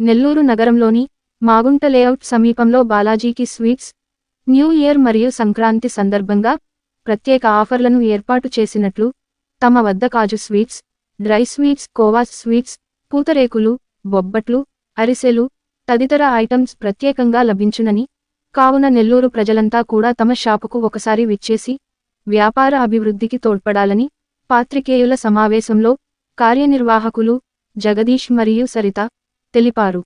నెల్లూరు నగరంలోని మాగుంట లేఅవుట్ సమీపంలో బాలాజీకి sweets new year మరియు సంక్రాంతి సందర్భంగా ప్రత్యేక ఆఫర్లను ఏర్పాటు చేసినట్లు తమ వద్ద kaju sweets dry sweets khoa sweets పూతరేకులు బొబ్బట్లు అరిసెలు తదితర ఐటమ్స్ ప్రత్యేకంగా లభించునని కావున నెల్లూరు ప్రజలంతా కూడా తమ షాపుకు ఒకసారి విచ్చేసి వ్యాపార అభివృద్ధికి తోడ్పడాలని పాత్రికేయుల సమావేశంలో కార్యనిర్వాహకులు జగదీష్ మరియు సరిత తెలిపారు.